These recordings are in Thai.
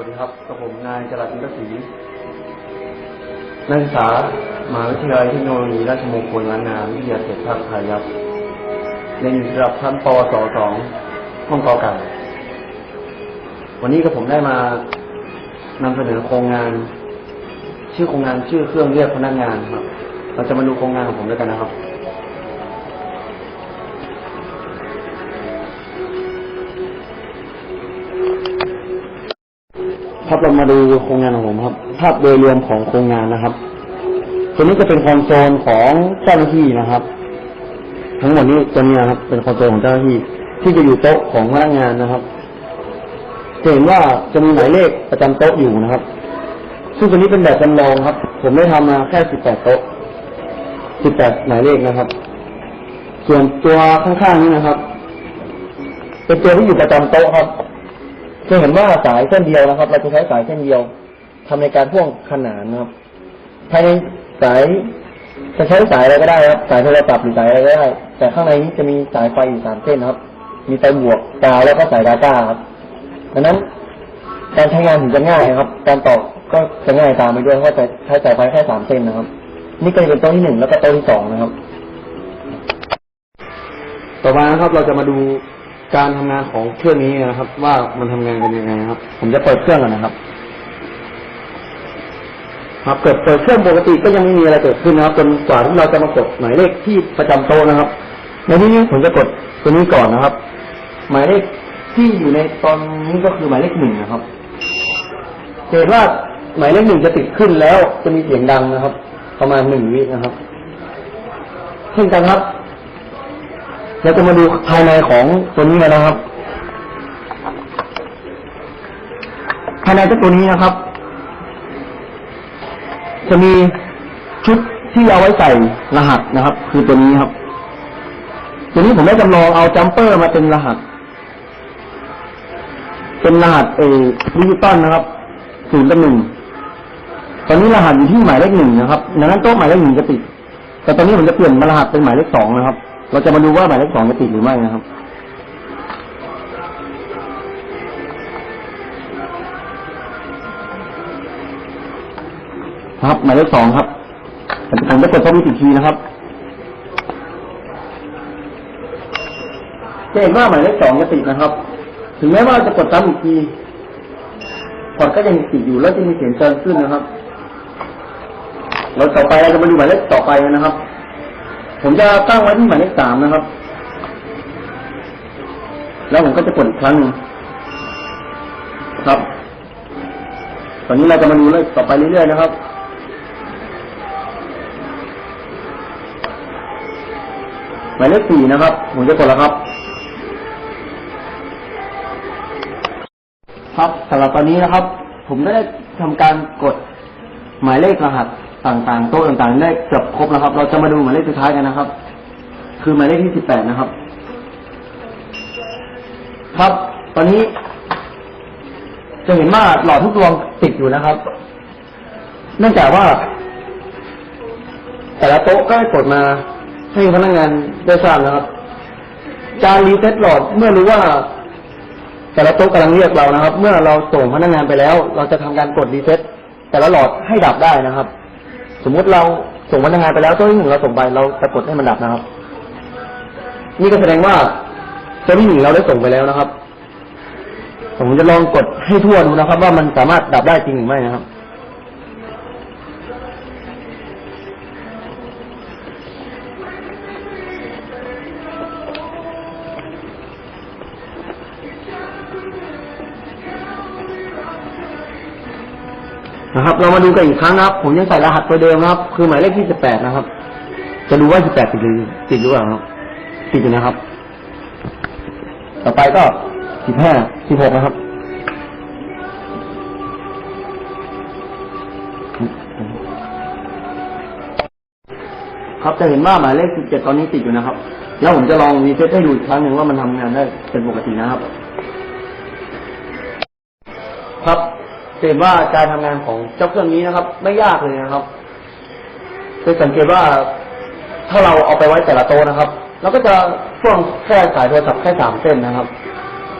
วัสดีครับกับผมนายจรัสอินทรศรีนักศึกษามหาวิทยาลัยเทคโนโลยีราชมงคลล้านนาวิทยาเขตภาคไทยครับเรียนอยู่ระดับชั้นปสสองห้องกอไก่วันนี้กับผมได้มานำเสนอโครงงาน ชื่อโครงงานชื่อเครื่องเรียกพนักงานครับ เราจะมาดูโครงงานของผมด้วยกันนะครับ ครับเรามาดูโครงงานของผมครับ ภาพโดยรวมของโครงงานนะครับ ตัวนี้จะเป็นคอนโซลของเจ้าหน้าที่นะครับ ทั้งหมดนี้ตัวนี้นะครับเป็นคอนโซลของเจ้าหน้าที่ ที่จะอยู่โต๊ะของพนักงานนะครับจะเห็นว่าจะมีหมายเลขประจำโต๊ะอยู่นะครับ ซึ่งตัวนี้เป็นแบบจำลองครับ ผมได้ทำมาแค่18โต๊ะ18หมายเลขนะครับ ส่วนตัวข้างๆนี้นะครับ เป็นตัวที่อยู่ประจำโต๊ะครับ จะเห็นว่าสายเส้นเดียวนะครับ เราจะใช้สายเส้นเดียวทำในการพ่วงขนานนะครับภายในสายจะใช้สายอะไรก็ได้ครับ สายโทรศัพท์หรือสายอะไรก็ได้ แต่ข้างในนี้จะมีสายไฟอยู่สามเส้นครับ มีไฟบวกกาวแล้วก็สายดาต้าครับดังนั้น การใช้งานถึงจะง่ายครับ การต่อก็จะง่ายตามไปด้วยเพราะจะใช้สายไฟแค่สามเส้นนะครับ นี่ก็จะเป็นโต๊ะที่หนึ่งแล้วก็โต๊ะที่สองนะครับ ต่อมานะครับเราจะมาดู การทำงานของเครื่องนี้นะครับ ว่ามันทำงานกันยังไงครับ ผมจะเปิดเครื่องก่อนนะครับ ครับเกิดเปิดเครื่องปกติก็ยังไม่มีอะไรเกิดขึ้นนะครับจนกว่าที่เราจะมากดหมายเลขที่ประจำโต๊ะนะครับในที่นี้ผมจะกดตัวนี้ก่อนนะครับ หมายเลขที่อยู่ในตอนนี้ก็คือหมายเลขหนึ่งนะครับเห็นว่าหมายเลขหนึ่งจะติดขึ้นแล้วจะมีเสียงดังนะครับ ประมาณหนึ่งวินะครับเช่นกันครับ เราจะมาดูภายในของตัวนี้กันนะครับ ภายในเจ้าตัวนี้นะครับ จะมีชุดที่เอาไว้ใส่รหัสนะครับ คือตัวนี้ครับ ตัวนี้ผมได้จำลองเอาจัมเปอร์มาเป็นรหัส เป็นรหัสเอดิจิตอลนะครับศูนย์กับหนึ่งตอนนี้รหัสอยู่ที่หมายเลขหนึ่งนะครับดังนั้นโต๊ะหมายเลขหนึ่งจะติด แต่ตอนนี้ผมจะเปลี่ยนรหัสเป็นหมายเลขสองนะครับ เราจะมาดูว่าหมายเลขสองจะติดหรือไม่นะครับครับหมายเลขสองครับผมจะกดสวิตช์อีกทีนะครับจะเห็นว่าหมายเลขสองจะติดนะครับ ถึงแม้ว่าจะกดซ้ำอีกทีพอร์ตก็ยังติดอยู่แล้วจะมีเสียงเตือนขึ้นนะครับเราต่อไปเราจะมาดูหมายเลขต่อไปนะครับ ผมจะตั้งไว้ที่หมายเลขสามนะครับ แล้วผมก็จะกดอีกครั้งหนึ่งครับ ตอนนี้เราจะมาดูเลขต่อไปเรื่อยๆนะครับหมายเลขสี่นะครับ ผมจะกดแล้วครับ ครับสำหรับตอนนี้นะครับ ผมได้ทำการกดหมายเลขรหัส ต่างๆ โต๊ะต่างๆได้เกือบครบแล้วครับ เราจะมาดูหมายเลขสุดท้ายกันนะครับ คือหมายเลขที่สิบแปดนะครับ ครับ ตอนนี้ จะเห็นว่าหลอดทุกดวงติดอยู่นะครับ เนื่องจากว่า แต่ละโต๊ะก็ได้กดมาให้พนักงานได้ทราบนะครับ การรีเซ็ตหลอดเมื่อรู้ว่าแต่ละโต๊ะกำลังเรียกเรานะครับ เมื่อเราส่งพนักงานไปแล้ว เราจะทำการกดรีเซ็ตแต่ละหลอดให้ดับได้นะครับ สมมติเราส่งพนักงานไปแล้วตัวที่หนึ่งเราส่งไปเราจะกดให้มันดับนะครับ นี่ก็แสดงว่าตัวที่หนึ่งเราได้ส่งไปแล้วนะครับ ผมจะลองกดให้ทั่วดูนะครับ ว่ามันสามารถดับได้จริงหรือไม่นะครับ นะครับ เรามาดูกันอีกครั้งนะครับ ผมยังใส่รหัสตัวเดิมนะครับ คือหมายเลขที่สิบแปดนะครับ จะดูว่าสิบแปดติดหรือติดหรือเปล่าครับ ติดอยู่นะครับ ต่อไปก็สิบห้าสิบหกนะครับครับจะเห็นว่าหมายเลขสิบเจ็ดตอนนี้ติดอยู่นะครับ แล้วผมจะลองรีเซ็ตให้ดูอีกครั้งหนึ่งว่ามันทำงานได้เป็นปกตินะครับ ครับ เห็นว่าการทำงานของเจ้าเครื่องนี้นะครับ ไม่ยากเลยนะครับจะสังเกตว่าถ้าเราเอาไปไว้แต่ละโต๊ะนะครับเราก็จะพ่วงแค่สายโทรศัพท์แค่สามเส้นนะครับ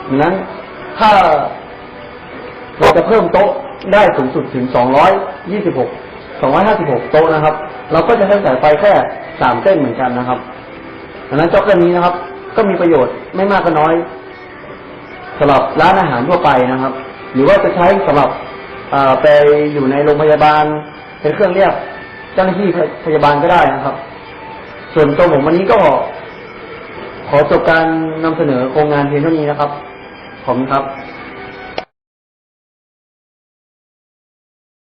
ดังนั้นถ้าเราจะเพิ่มโต๊ะได้สูงสุดถึง226 256โต๊ะนะครับ เราก็จะใช้สายไฟแค่3เส้นเหมือนกันนะครับดังนั้นเจ้าเครื่องนี้นะครับ ก็มีประโยชน์ไม่มากก็น้อยสำหรับร้านอาหารทั่วไปนะครับ หรือว่าจะใช้สำหรับ ไปอยู่ในโรงพยาบาล เป็นเครื่องเรียกเจ้าหน้าที่พยาบาลก็ได้นะครับ ส่วนตัวผมวันนี้ก็ ขอจบการนำเสนอโครงงานเพียงเท่านี้นะครับ ขอบคุณครับ